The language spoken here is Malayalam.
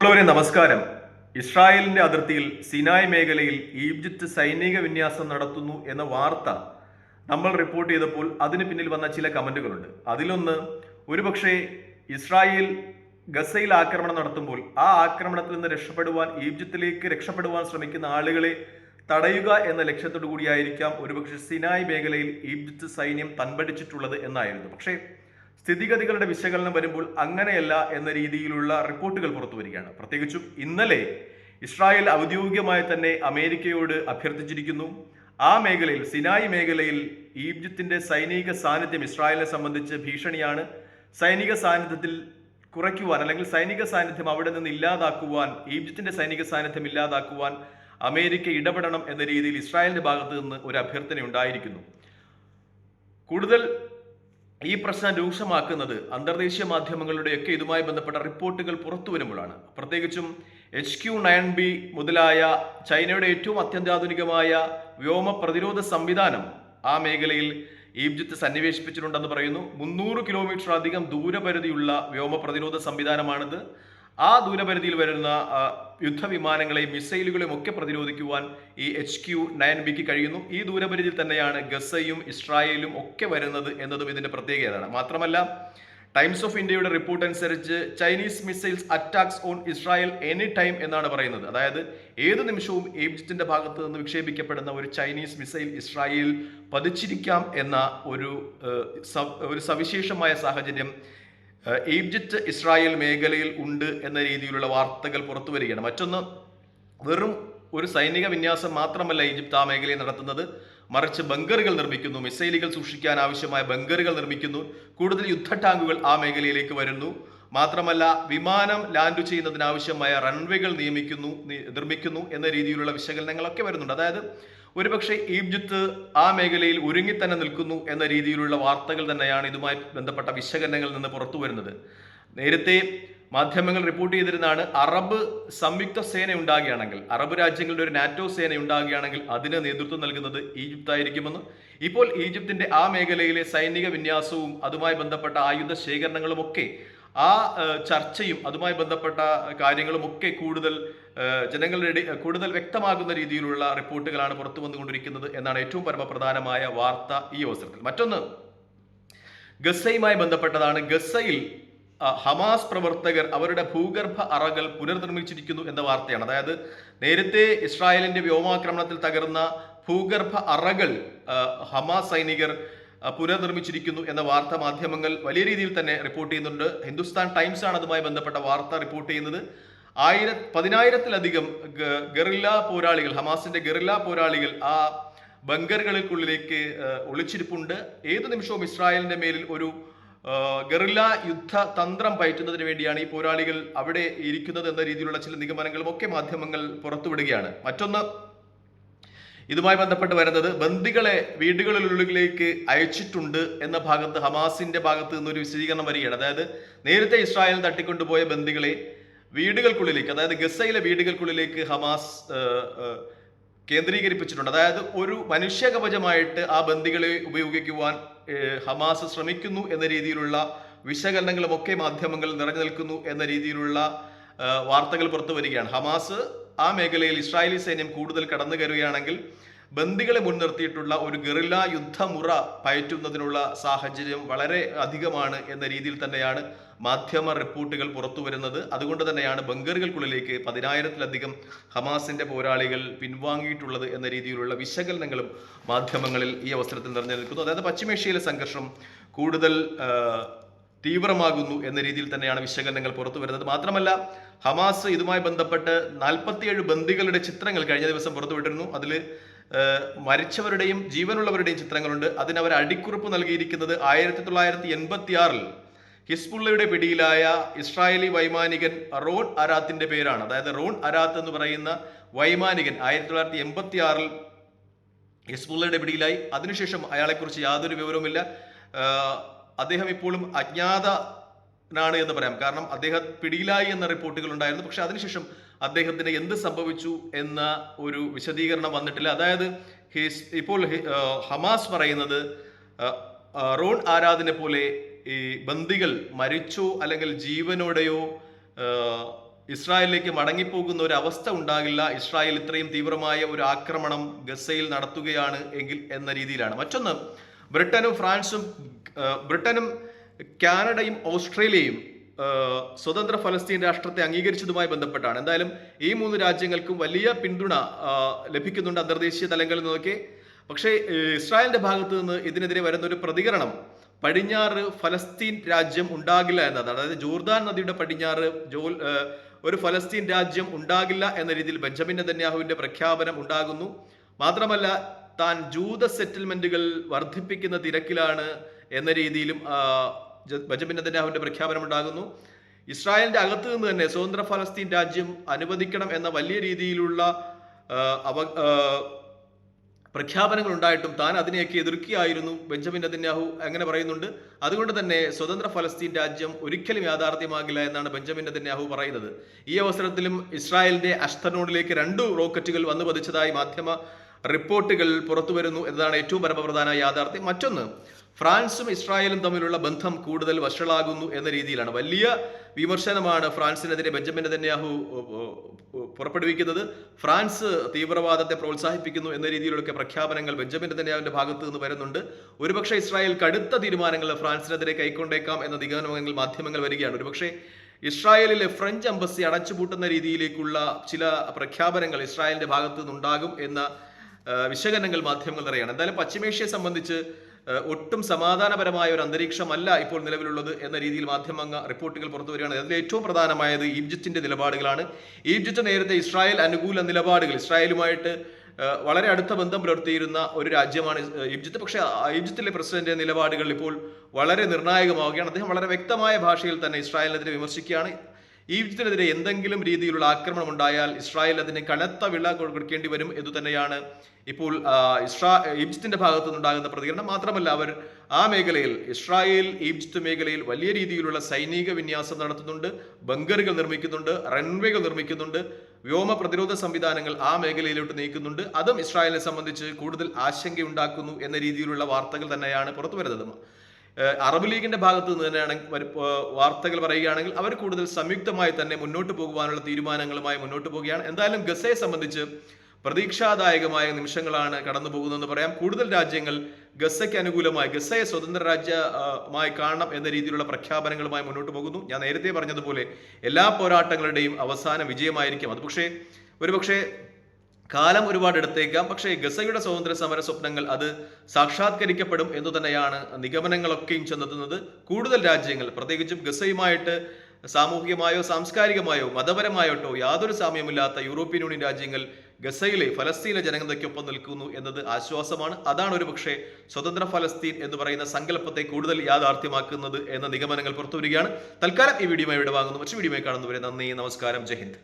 ഉള്ളവരെ നമസ്കാരം. ഇസ്രായേലിന്റെ അതിർത്തിയിൽ സിനായ് മേഖലയിൽ ഈജിപ്ത് സൈനിക വിന്യാസം നടത്തുന്നു എന്ന വാർത്ത നമ്മൾ റിപ്പോർട്ട് ചെയ്തപ്പോൾ അതിന് പിന്നിൽ വന്ന ചില കമന്റുകളുണ്ട്. അതിലൊന്ന് ഒരുപക്ഷെ ഇസ്രായേൽ ഗസയിൽ ആക്രമണം നടത്തുമ്പോൾ ആ ആക്രമണത്തിൽ നിന്ന് രക്ഷപ്പെടുവാൻ ഈജിപ്തിലേക്ക് രക്ഷപ്പെടുവാൻ ശ്രമിക്കുന്ന ആളുകളെ തടയുക എന്ന ലക്ഷ്യത്തോടു കൂടിയായിരിക്കാം ഒരുപക്ഷെ സിനായ് മേഖലയിൽ ഈജിപ്ത് സൈന്യം തൻപടിച്ചിട്ടുള്ളത് എന്നായിരുന്നു. പക്ഷേ സ്ഥിതിഗതികളുടെ വിശകലനം വരുമ്പോൾ അങ്ങനെയല്ല എന്ന രീതിയിലുള്ള റിപ്പോർട്ടുകൾ പുറത്തു വരികയാണ്. പ്രത്യേകിച്ചും ഇന്നലെ ഇസ്രായേൽ ഔദ്യോഗികമായി തന്നെ അമേരിക്കയോട് അഭ്യർത്ഥിച്ചിരിക്കുന്നു. ആ മേഖലയിൽ സിനായി മേഖലയിൽ ഈജിപ്തിന്റെ സൈനിക സാന്നിധ്യം ഇസ്രായേലിനെ സംബന്ധിച്ച് ഭീഷണിയാണ്. സൈനിക സാന്നിധ്യത്തിൽ കുറയ്ക്കുവാൻ അല്ലെങ്കിൽ സൈനിക സാന്നിധ്യം അവിടെ നിന്ന് ഇല്ലാതാക്കുവാൻ ഈജിപ്തിന്റെ സൈനിക സാന്നിധ്യം ഇല്ലാതാക്കുവാൻ അമേരിക്ക ഇടപെടണം എന്ന രീതിയിൽ ഇസ്രായേലിന്റെ ഭാഗത്ത് നിന്ന് ഒരു അഭ്യർത്ഥന ഉണ്ടായിരിക്കുന്നു. കൂടുതൽ ഈ പ്രശ്നം രൂക്ഷമാക്കുന്നത് അന്തർദേശീയ മാധ്യമങ്ങളുടെയൊക്കെ ഇതുമായി ബന്ധപ്പെട്ട റിപ്പോർട്ടുകൾ പുറത്തു വരുമ്പോഴാണ്. പ്രത്യേകിച്ചും എച്ച് ക്യു നയൻ ബി മുതലായ ചൈനയുടെ ഏറ്റവും അത്യന്താധുനികമായ വ്യോമ പ്രതിരോധ സംവിധാനം ആ മേഖലയിൽ ഈജിപ്ത് സന്നിവേശിപ്പിച്ചിട്ടുണ്ടെന്ന് പറയുന്നു. മുന്നൂറ് കിലോമീറ്റർ അധികം ദൂരപരിധിയുള്ള വ്യോമ പ്രതിരോധ സംവിധാനമാണിത്. ആ ദൂരപരിധിയിൽ വരുന്ന യുദ്ധവിമാനങ്ങളെയും മിസൈലുകളെയും ഒക്കെ പ്രതിരോധിക്കുവാൻ ഈ എച്ച് ക്യു നയൻ ബിക്ക് കഴിയുന്നു. ഈ ദൂരപരിധിയിൽ തന്നെയാണ് ഗസയും ഇസ്രായേലും ഒക്കെ വരുന്നത് എന്നതും ഇതിന്റെ പ്രത്യേകതയാണ്. മാത്രമല്ല ടൈംസ് ഓഫ് ഇന്ത്യയുടെ റിപ്പോർട്ട് അനുസരിച്ച് Chinese missiles attacks on Israel any time എന്നാണ് പറയുന്നത്. അതായത് ഏത് നിമിഷവും ഈജിപ്തിന്റെ ഭാഗത്ത് നിന്ന് വിക്ഷേപിക്കപ്പെടുന്ന ഒരു ചൈനീസ് മിസൈൽ ഇസ്രായേൽ പതിച്ചിരിക്കാം എന്ന ഒരു ഒരു സവിശേഷമായ സാഹചര്യം ഈജിപ്ത് ഇസ്രായേൽ മേഖലയിൽ ഉണ്ട് എന്ന രീതിയിലുള്ള വാർത്തകൾ പുറത്തു വരികയാണ്. മറ്റൊന്ന് വെറും ഒരു സൈനിക വിന്യാസം മാത്രമല്ല ഈജിപ്ത് ആ മേഖലയിൽ നടത്തുന്നത്. മറിച്ച് ബങ്കറുകൾ നിർമ്മിക്കുന്നു മിസൈലുകൾ സൂക്ഷിക്കാൻ ആവശ്യമായ ബങ്കറുകൾ നിർമ്മിക്കുന്നു കൂടുതൽ യുദ്ധ ടാങ്കുകൾ ആ മേഖലയിലേക്ക് വരുന്നു. മാത്രമല്ല വിമാനം ലാൻഡ് ചെയ്യുന്നതിനാവശ്യമായ റൺവേകൾ നിയമിക്കുന്നു നിർമ്മിക്കുന്നു എന്ന രീതിയിലുള്ള വിശകലനങ്ങളൊക്കെ വരുന്നുണ്ട്. അതായത് ഒരുപക്ഷെ ഈജിപ്ത് ആ മേഖലയിൽ ഒരുങ്ങി തന്നെ നിൽക്കുന്നു എന്ന രീതിയിലുള്ള വാർത്തകൾ തന്നെയാണ് ഇതുമായി ബന്ധപ്പെട്ട വിശകലനങ്ങളിൽ നിന്ന് പുറത്തു വരുന്നത്. നേരത്തെ മാധ്യമങ്ങൾ റിപ്പോർട്ട് ചെയ്തിരുന്നതാണ് അറബ് സംയുക്ത സേന ഉണ്ടാകുകയാണെങ്കിൽ അറബ് രാജ്യങ്ങളുടെ ഒരു നാറ്റോ സേന ഉണ്ടാകുകയാണെങ്കിൽ അതിന് നേതൃത്വം നൽകുന്നത് ഈജിപ്ത് ആയിരിക്കുമെന്ന് ഇപ്പോൾ ഈജിപ്തിന്റെ ആ മേഖലയിലെ സൈനിക വിന്യാസവും അതുമായി ബന്ധപ്പെട്ട ആയുധ ശേഖരണങ്ങളും ഒക്കെ ആ ചർച്ചയും അതുമായി ബന്ധപ്പെട്ട കാര്യങ്ങളും ഒക്കെ കൂടുതൽ ജനങ്ങളുടെ കൂടുതൽ വ്യക്തമാകുന്ന രീതിയിലുള്ള റിപ്പോർട്ടുകളാണ് പുറത്തു വന്നുകൊണ്ടിരിക്കുന്നത് എന്നാണ് ഏറ്റവും പരമപ്രധാനമായ വാർത്ത ഈ അവസരത്തിൽ. മറ്റൊന്ന് ഗസയുമായി ബന്ധപ്പെട്ടതാണ്. ഗസയിൽ ഹമാസ് പ്രവർത്തകർ അവരുടെ ഭൂഗർഭ അറകൾ പുനർനിർമ്മിച്ചിരിക്കുന്നു എന്ന വാർത്തയാണ്. അതായത് നേരത്തെ ഇസ്രായേലിന്റെ വ്യോമാക്രമണത്തിൽ തകർന്ന ഭൂഗർഭ അറകൾ ഹമാസ് സൈനികർ പുനർനിർമ്മിച്ചിരിക്കുന്നു എന്ന വാർത്ത മാധ്യമങ്ങൾ വലിയ രീതിയിൽ തന്നെ റിപ്പോർട്ട് ചെയ്യുന്നുണ്ട്. ഹിന്ദുസ്ഥാൻ ടൈംസ് ആണ് അതുമായി ബന്ധപ്പെട്ട വാർത്ത റിപ്പോർട്ട് ചെയ്യുന്നത്. ആയിര പതിനായിരത്തിലധികം ഗറില്ല പോരാളികൾ ഹമാസിന്റെ ഗറില്ല പോരാളികൾ ആ ബങ്കറുകൾക്കുള്ളിലേക്ക് ഒളിച്ചിരിപ്പുണ്ട്. ഏത് നിമിഷവും ഇസ്രായേലിന്റെ മേലിൽ ഒരു ഗറില്ല യുദ്ധ തന്ത്രം പയറ്റുന്നതിന് വേണ്ടിയാണ് ഈ പോരാളികൾ അവിടെ ഇരിക്കുന്നത് എന്ന രീതിയിലുള്ള ചില നിഗമനങ്ങളും ഒക്കെ മാധ്യമങ്ങൾ പുറത്തുവിടുകയാണ്. മറ്റൊന്ന് ഇതുമായി ബന്ധപ്പെട്ട് വരുന്നത് ബന്ദികളെ വീടുകളിലുള്ളിലേക്ക് അയച്ചിട്ടുണ്ട് എന്ന ഭാഗത്ത് ഹമാസിന്റെ ഭാഗത്ത് നിന്നൊരു വിശദീകരണം വരികയാണ്. അതായത് നേരത്തെ ഇസ്രായേൽ തട്ടിക്കൊണ്ടുപോയ ബന്ദികളെ വീടുകൾക്കുള്ളിലേക്ക് അതായത് ഗസയിലെ വീടുകൾക്കുള്ളിലേക്ക് ഹമാസ് കേന്ദ്രീകരിപ്പിച്ചിട്ടുണ്ട്. അതായത് ഒരു മനുഷ്യകവചമായിട്ട് ആ ബന്ദികളെ ഉപയോഗിക്കുവാൻ ഹമാസ് ശ്രമിക്കുന്നു എന്ന രീതിയിലുള്ള വിശകലനങ്ങളും ഒക്കെ മാധ്യമങ്ങൾ നിറഞ്ഞു നിൽക്കുന്നു എന്ന രീതിയിലുള്ള വാർത്തകൾ പുറത്തു വരികയാണ്. ഹമാസ് ആ മേഖലയിൽ ഇസ്രായേലി സൈന്യം കൂടുതൽ കടന്നു കയറുകയാണെങ്കിൽ ബന്ദികളെ മുൻനിർത്തിയിട്ടുള്ള ഒരു ഗറില്ല യുദ്ധമുറ പയറ്റുന്നതിനുള്ള സാഹചര്യം വളരെ അധികമാണ് എന്ന രീതിയിൽ തന്നെയാണ് മാധ്യമ റിപ്പോർട്ടുകൾ പുറത്തു വരുന്നത് അതുകൊണ്ട് തന്നെയാണ് ബംഗറുകൾക്കുള്ളിലേക്ക് പതിനായിരത്തിലധികം ഹമാസിന്റെ പോരാളികൾ പിൻവാങ്ങിയിട്ടുള്ളത് എന്ന രീതിയിലുള്ള വിശകലനങ്ങളും മാധ്യമങ്ങളിൽ ഈ അവസരത്തിൽ നിറഞ്ഞു നിൽക്കുന്നു അതായത് പശ്ചിമേഷ്യയിലെ സംഘർഷം കൂടുതൽ തീവ്രമാകുന്നു എന്ന രീതിയിൽ തന്നെയാണ് വിശകലനങ്ങൾ പുറത്തു വരുന്നത് മാത്രമല്ല ഹമാസ് ഇതുമായി ബന്ധപ്പെട്ട് നാൽപ്പത്തിയേഴ് ബന്ദികളുടെ ചിത്രങ്ങൾ കഴിഞ്ഞ ദിവസം പുറത്തുവിട്ടിരുന്നു. അതിൽ മരിച്ചവരുടെയും ജീവനുള്ളവരുടെയും ചിത്രങ്ങളുണ്ട്. അതിനവർ അടിക്കുറിപ്പ് നൽകിയിരിക്കുന്നത് ആയിരത്തി തൊള്ളായിരത്തി എൺപത്തി ആറിൽ ഹിസ്ബുള്ളയുടെ പിടിയിലായ ഇസ്രായേലി വൈമാനികൻ റോൺ അരാത്തിന്റെ പേരാണ്. അതായത് റോൺ അരാത്ത് എന്ന് പറയുന്ന വൈമാനികൻ ആയിരത്തി തൊള്ളായിരത്തി എൺപത്തി ആറിൽ ഹിസ്ബുള്ളയുടെ പിടിയിലായി. അതിനുശേഷം അയാളെക്കുറിച്ച് യാതൊരു വിവരവുമില്ല. അദ്ദേഹം ഇപ്പോഴും അജ്ഞാതനാണ് എന്ന് പറയാം. കാരണം അദ്ദേഹം പിടിയിലായി എന്ന റിപ്പോർട്ടുകൾ ഉണ്ടായിരുന്നു. പക്ഷെ അതിനുശേഷം അദ്ദേഹത്തിന് എന്ത് സംഭവിച്ചു എന്ന ഒരു വിശദീകരണം വന്നിട്ടില്ല. അതായത് ഹിസ് ഇപ്പോൾ ഹമാസ് പറയുന്നത് റോൺ ആരാധിനെ പോലെ ഈ ബന്ദികൾ മരിച്ചോ അല്ലെങ്കിൽ ജീവനോടെയോ ഇസ്രായേലിലേക്ക് മടങ്ങിപ്പോകുന്ന ഒരു അവസ്ഥ ഉണ്ടാകില്ല. ഇസ്രായേൽ ഇത്രയും തീവ്രമായ ഒരു ആക്രമണം ഗസയിൽ നടത്തുകയാണ് എങ്കിൽ എന്ന രീതിയിലാണ്. മറ്റൊന്ന് ബ്രിട്ടനും ഫ്രാൻസും ബ്രിട്ടനും കാനഡയും ഓസ്ട്രേലിയയും സ്വതന്ത്ര ഫലസ്തീൻ രാഷ്ട്രത്തെ അംഗീകരിച്ചതുമായി ബന്ധപ്പെട്ടാണ്. എന്തായാലും ഈ മൂന്ന് രാജ്യങ്ങൾക്കും വലിയ പിന്തുണ ലഭിക്കുന്നുണ്ട് അന്തർദേശീയ തലങ്ങളിൽ നിന്നൊക്കെ. പക്ഷേ ഇസ്രായേലിന്റെ ഭാഗത്ത് നിന്ന് ഇതിനെതിരെ വരുന്ന ഒരു പ്രതികരണം പടിഞ്ഞാറ് ഫലസ്തീൻ രാജ്യം ഉണ്ടാകില്ല എന്നതാണ്. അതായത് ജോർദാൻ നദിയുടെ പടിഞ്ഞാറ് ജോൽ ഒരു ഫലസ്തീൻ രാജ്യം ഉണ്ടാകില്ല എന്ന രീതിയിൽ ബെഞ്ചമിൻ നെതന്യാഹുവിന്റെ പ്രഖ്യാപനം ഉണ്ടാകുന്നു. മാത്രമല്ല താൻ ജൂത സെറ്റിൽമെന്റുകൾ വർദ്ധിപ്പിക്കുന്ന തിരക്കിലാണ് എന്ന രീതിയിലും ആ, ജ- ബെഞ്ചമിൻ നെതന്യാഹുവിന്റെ പ്രഖ്യാപനം ഉണ്ടാകുന്നു ഇസ്രായേലിന്റെ അകത്ത് നിന്ന് തന്നെ സ്വതന്ത്ര ഫലസ്തീൻ രാജ്യം അനുവദിക്കണം എന്ന വലിയ രീതിയിലുള്ള അവ പ്രഖ്യാപനങ്ങൾ ഉണ്ടായിട്ടും താൻ അതിനെയൊക്കെ എതിർക്കുകയായിരുന്നു ബെഞ്ചമിൻ നെതന്യാഹു അങ്ങനെ പറയുന്നുണ്ട്. അതുകൊണ്ട് തന്നെ സ്വതന്ത്ര ഫലസ്തീൻ രാജ്യം ഒരിക്കലും യാഥാർത്ഥ്യമാകില്ല എന്നാണ് ബെഞ്ചമിൻ നെതന്യാഹു പറയുന്നത്. ഈ അവസരത്തിലും ഇസ്രായേലിന്റെ അഷ്ടനോഡിലേക്ക് രണ്ട് റോക്കറ്റുകൾ വന്നു പതിച്ചതായി മാധ്യമ റിപ്പോർട്ടുകൾ പുറത്തു വരുന്നു എന്നതാണ് ഏറ്റവും പരമപ്രധാന യാഥാർത്ഥ്യം. മറ്റൊന്ന് ഫ്രാൻസും ഇസ്രായേലും തമ്മിലുള്ള ബന്ധം കൂടുതൽ വഷളാകുന്നു എന്ന രീതിയിലാണ്. വലിയ വിമർശനമാണ് ഫ്രാൻസിനെതിരെ ബെഞ്ചമിൻ നെതന്യാഹു പുറപ്പെടുവിക്കുന്നത്. ഫ്രാൻസ് തീവ്രവാദത്തെ പ്രോത്സാഹിപ്പിക്കുന്നു എന്ന രീതിയിലൊക്കെ പ്രഖ്യാപനങ്ങൾ ബെഞ്ചമിൻ നെതന്യാഹുവിന്റെ ഭാഗത്ത് നിന്ന് വരുന്നുണ്ട്. ഒരുപക്ഷെ ഇസ്രായേൽ കടുത്ത തീരുമാനങ്ങൾ ഫ്രാൻസിനെതിരെ കൈക്കൊണ്ടേക്കാം എന്ന നിഗമനങ്ങൾ മാധ്യമങ്ങൾ വരികയാണ്. ഒരുപക്ഷെ ഇസ്രായേലിലെ ഫ്രഞ്ച് എംബസി അടച്ചുപൂട്ടുന്ന രീതിയിലേക്കുള്ള ചില പ്രഖ്യാപനങ്ങൾ ഇസ്രായേലിന്റെ ഭാഗത്തു നിന്നുണ്ടാകും എന്ന വിശകലനങ്ങൾ മാധ്യമങ്ങൾ നിറയാണ്. എന്തായാലും പശ്ചിമേഷ്യയെ സംബന്ധിച്ച് ഒട്ടും സമാധാനപരമായ ഒരു അന്തരീക്ഷമല്ല ഇപ്പോൾ നിലവിലുള്ളത് എന്ന രീതിയിൽ മാധ്യമങ്ങൾ റിപ്പോർട്ടുകൾ പുറത്തു വരികയാണ്. അതിൽ ഏറ്റവും പ്രധാനമായത് ഈജിപ്തിന്റെ നിലപാടുകളാണ്. ഈജിപ്ത് നേരത്തെ ഇസ്രായേൽ അനുകൂല നിലപാടുകൾ ഇസ്രായേലുമായിട്ട് വളരെ അടുത്ത ബന്ധം പുലർത്തിയിരുന്ന ഒരു രാജ്യമാണ് ഈജിപ്ത്. പക്ഷേ ഈജിപ്തിലെ പ്രസിഡന്റ് നിലപാടുകൾ ഇപ്പോൾ വളരെ നിർണായകമാവുകയാണ്. അദ്ദേഹം വളരെ വ്യക്തമായ ഭാഷയിൽ തന്നെ ഇസ്രായേലിനെതിരെ വിമർശിക്കുകയാണ്. ഈജിപ്തിനെതിരെ എന്തെങ്കിലും രീതിയിലുള്ള ആക്രമണം ഉണ്ടായാൽ ഇസ്രായേൽ അതിന് കനത്ത വില കൊടുക്കേണ്ടി വരും എന്ന് തന്നെയാണ് ഇപ്പോൾ ഇസ്രാ ഈജിപ്തിന്റെ ഭാഗത്തു നിന്നുണ്ടാകുന്ന പ്രതികരണം. മാത്രമല്ല അവർ ആ മേഖലയിൽ ഇസ്രായേൽ ഈജിപ്ത് മേഖലയിൽ വലിയ രീതിയിലുള്ള സൈനിക വിന്യാസം നടത്തുന്നുണ്ട് ബങ്കറുകൾ നിർമ്മിക്കുന്നുണ്ട് റൺവേകൾ നിർമ്മിക്കുന്നുണ്ട് വ്യോമ പ്രതിരോധ സംവിധാനങ്ങൾ ആ മേഖലയിലോട്ട് നീക്കുന്നുണ്ട്. അതും ഇസ്രായേലിനെ സംബന്ധിച്ച് കൂടുതൽ ആശങ്കയുണ്ടാക്കുന്നു എന്ന രീതിയിലുള്ള വാർത്തകൾ തന്നെയാണ് പുറത്തു വരുന്നത് അറബ് ലീഗിന്റെ ഭാഗത്ത് നിന്ന് തന്നെയാണ് വാർത്തകൾ പറയുകയാണെങ്കിൽ അവർ കൂടുതൽ സംയുക്തമായി തന്നെ മുന്നോട്ട് പോകുവാനുള്ള തീരുമാനങ്ങളുമായി മുന്നോട്ട് പോവുകയാണ് എന്തായാലും ഗസയെ സംബന്ധിച്ച് പ്രതീക്ഷാദായകമായ നിമിഷങ്ങളാണ് കടന്നു പോകുന്നതെന്ന് പറയാം. കൂടുതൽ രാജ്യങ്ങൾ ഗസയ്ക്ക് അനുകൂലമായി ഗസയെ സ്വതന്ത്ര രാജ്യമായി കാണണം എന്ന രീതിയിലുള്ള പ്രഖ്യാപനങ്ങളുമായി മുന്നോട്ട് പോകുന്നു. ഞാൻ നേരത്തെ പറഞ്ഞതുപോലെ എല്ലാ പോരാട്ടങ്ങളുടെയും അവസാന വിജയമായിരിക്കും. അത് പക്ഷേ ഒരുപക്ഷെ കാലം ഒരുപാട് എടുത്തേക്കാം പക്ഷേ ഗസയുടെ സ്വാതന്ത്ര്യ സമര സ്വപ്നങ്ങൾ അത് സാക്ഷാത്കരിക്കപ്പെടും എന്ന് തന്നെയാണ് നിഗമനങ്ങളൊക്കെയും ചെന്നെത്തുന്നത്. കൂടുതൽ രാജ്യങ്ങൾ പ്രത്യേകിച്ചും ഗസയുമായിട്ട് സാമൂഹികമായോ സാംസ്കാരികമായോ മതപരമായോട്ടോ യാതൊരു സാമ്യമില്ലാത്ത യൂറോപ്യൻ യൂണിയൻ രാജ്യങ്ങൾ ഗസയിലെ ഫലസ്തീനിലെ ജനതയ്ക്കൊപ്പം നിൽക്കുന്നു എന്നത് ആശ്വാസമാണ്. അതാണ് ഒരു പക്ഷേ സ്വതന്ത്ര ഫലസ്തീൻ എന്ന് പറയുന്ന സങ്കല്പത്തെ കൂടുതൽ യാഥാർത്ഥ്യമാക്കുന്നത് എന്ന നിഗമനങ്ങൾ പുറത്തുവരികയാണ്. തൽക്കാലം ഈ വീഡിയോ ഇവിടെ വാങ്ങുന്നു. മറ്റു വീഡിയോ കാണുന്നവരെ നന്ദി നമസ്കാരം ജയ് ഹിന്ദ്.